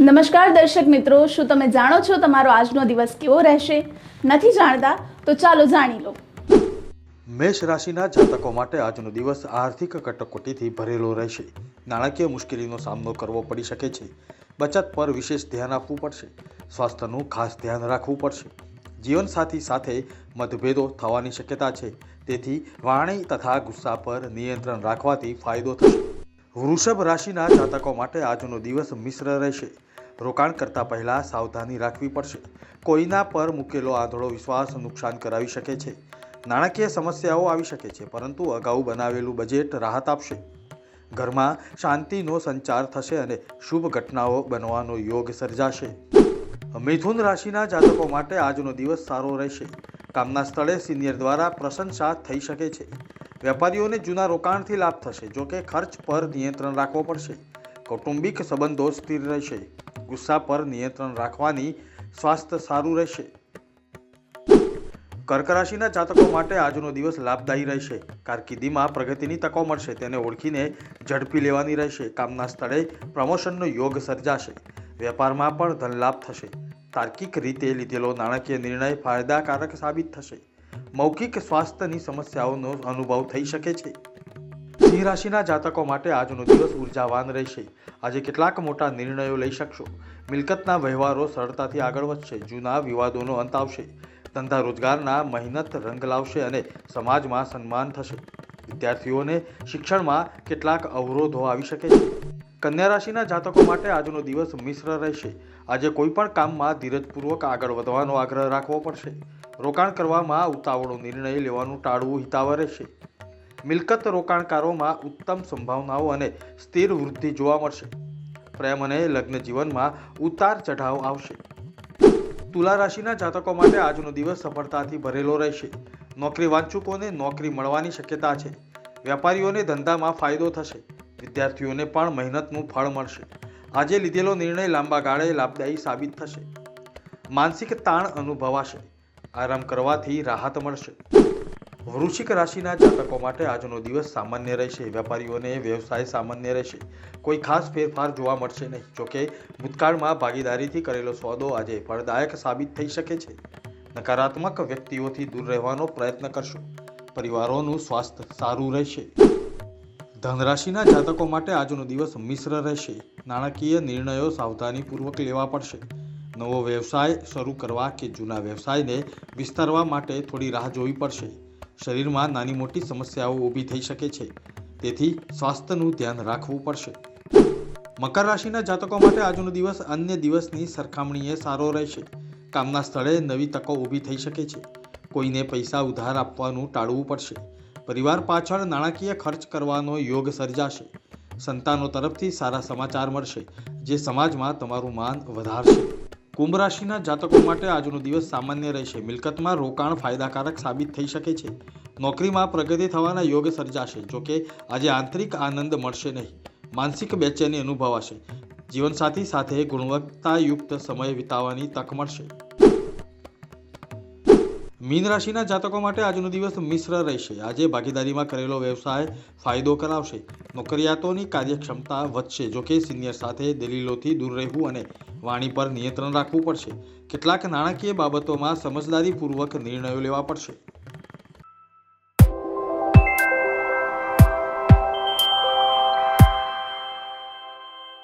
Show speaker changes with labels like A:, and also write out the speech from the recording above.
A: નમસ્કાર દર્શક મિત્રો, શું તમે જાણો છો તમારો આજનો દિવસ કેવો રહેશે? નથી જાણતા તો ચાલો જાણી લો.
B: મેષ રાશિના જાતકો માટે આજનો દિવસ આર્થિક કટોકટીથી ભરેલો રહેશે. નાણાકીય મુશ્કેલીનો સામનો કરવો પડી શકે છે. બચત પર વિશેષ ધ્યાન આપવું પડશે. સ્વાસ્થ્યનું ખાસ ધ્યાન રાખવું પડશે. જીવનસાથી સાથે મતભેદો થવાની શક્યતા છે. તેથી વાણી તથા ગુસ્સા પર નિયંત્રણ રાખવાથી ફાયદો થશે. વૃષભ રાશિના જાતકો માટે આજનો દિવસ મિશ્ર રહેશે. રોકાણ કરતા પહેલા સાવધાની રાખવી પડશે. કોઈના પર મૂકેલો આંધળો વિશ્વાસ નુકસાન કરાવી શકે છે. નાણાકીય સમસ્યાઓ આવી શકે છે, પરંતુ અગાઉ બનાવેલું બજેટ રાહત આપશે. ઘરમાં શાંતિનો સંચાર થશે અને શુભ ઘટનાઓ બનવાનો યોગ સર્જાશે. મિથુન રાશિના જાતકો માટે આજનો દિવસ સારો રહેશે. કામના સ્થળે સિનિયર દ્વારા પ્રશંસા થઈ શકે છે. વેપારીઓને જૂના રોકાણથી લાભ થશે. જોકે ખર્ચ પર નિયંત્રણ રાખવો પડશે. કૌટુંબિક સંબંધો સ્થિર રહેશે. ગુસ્સા પર નિયંત્રણ રાખવાની સ્વાસ્થ્ય સારું રહેશે. કર્ક રાશિના જાતકો માટે આજનો દિવસ લાભદાયી રહેશે. કારકિર્દીમાં પ્રગતિની તકો મળશે. તેને ઓળખીને ઝડપી લેવાની રહેશે. કામના સ્થળે પ્રમોશનનો યોગ સર્જાશે. વેપારમાં પણ ધનલાભ થશે. તાર્કિક રીતે લીધેલો નાણાકીય નિર્ણય ફાયદાકારક સાબિત થશે. મૌખિક સ્વાસ્થ્યની સમસ્યાઓનો અનુભવ થઈ શકે છે. સિંહ રાશિના જાતકો માટે આજનો દિવસ ઉર્જાવાન રહેશે. આજે કેટલાક મોટા નિર્ણયો લઈ શકશો. મિલકતના વ્યવહારો સરળતાથી આગળ વધશે. જૂના વિવાદોનો અંત આવશે. ધંધા રોજગારના મહેનત રંગ લાવશે અને સમાજમાં સન્માન થશે. વિદ્યાર્થીઓને શિક્ષણમાં કેટલાક અવરોધો આવી શકે છે. કન્યા રાશિના જાતકો માટે આજનો દિવસ મિશ્ર રહેશે. આજે કોઈ પણ કામમાં ધીરજપૂર્વક આગળ વધવાનો આગ્રહ રાખવો પડશે. રોકાણ કરવામાં ઉતાવળો નિર્ણય લેવાનું ટાળવું હિતાવહ રહેશે. મિલકત રોકાણકારોમાં ઉત્તમ સંભાવનાઓ અને સ્થિર વૃદ્ધિ જોવા મળશે. પ્રેમ અને લગ્ન જીવનમાં ઉતાર ચઢાવ આવશે. તુલા રાશિના જાતકો માટે આજનો દિવસ સફળતાથી ભરેલો રહેશે. નોકરી વાંચુકોને નોકરી મળવાની શક્યતા છે. વેપારીઓને ધંધામાં ફાયદો થશે. વિદ્યાર્થીઓને પણ મહેનતનું ફળ મળશે. આજે લીધેલો નિર્ણય લાંબા ગાળે લાભદાયી સાબિત થશે. માનસિક તાણ અનુભવાશે. આરામ કરવાથી રાહત મળશે. વૃશ્ચિક રાશિના જાતકો માટે આજનો દિવસ સામાન્ય રહેશે. વેપારીઓને વ્યવસાય સામાન્ય રહેશે. કોઈ ખાસ ફેરફાર જોવા મળશે નહીં. જોકે, ભૂતકાળમાં ભાગીદારીથી કરેલો સોદો આજે ફળદાયક સાબિત થઈ શકે છે. નકારાત્મક વ્યક્તિઓથી દૂર રહેવાનો પ્રયત્ન કરશો. પરિવારોનું સ્વાસ્થ્ય સારું રહેશે. ધનરાશિના જાતકો માટે આજનો દિવસ મિશ્ર રહેશે. નાણાકીય નિર્ણયો સાવધાનીપૂર્વક લેવા પડશે. નવો વ્યવસાય શરૂ કરવા કે જૂના વ્યવસાયને વિસ્તારવા માટે થોડી રાહ જોવી પડશે. શરીરમાં નાની મોટી સમસ્યાઓ ઊભી થઈ શકે છે. તેથી સ્વાસ્થ્યનું ધ્યાન રાખવું પડશે. મકર રાશિના જાતકો માટે આજનો દિવસ અન્ય દિવસની સરખામણીએ સારો રહેશે. કામના સ્થળે નવી તકો ઊભી થઈ શકે છે. કોઈને પૈસા ઉધાર આપવાનું ટાળવું પડશે. પરિવાર પાછળ નાણાકીય ખર્ચ કરવાનો યોગ સર્જાશે. સંતાનો તરફથી સારા સમાચાર મળશે, જે સમાજમાં તમારું માન વધારશે. કુંભ રાશિના જાતકો માટે આજનો દિવસ સામાન્ય રહેશે. મિલકતમાં રોકાણ ફાયદાકારક સાબિત થઈ શકે છે. નોકરીમાં પ્રગતિ થવાના યોગ સર્જાશે જોકે આજે આંતરિક આનંદ મળશે નહીં. માનસિક બેચેની અનુભવાશે. જીવનસાથી સાથે ગુણવત્તાયુક્ત સમય વિતાવવાની તક મળશે. મીન રાશિના જાતકો માટે આજનો દિવસ મિશ્ર રહેશે. આજે ભાગીદારીમાં કરેલો વ્યવસાય ફાયદો કરાવશે. નોકરિયાતોની કાર્યક્ષમતા વધશે જોકે સિનિયર સાથે દલીલોથી દૂર રહેવું અને વાણી પર નિયંત્રણ રાખવું પડશે. કેટલાક નાણાકીય બાબતોમાં સમજદારીપૂર્વક નિર્ણયો લેવા પડશે.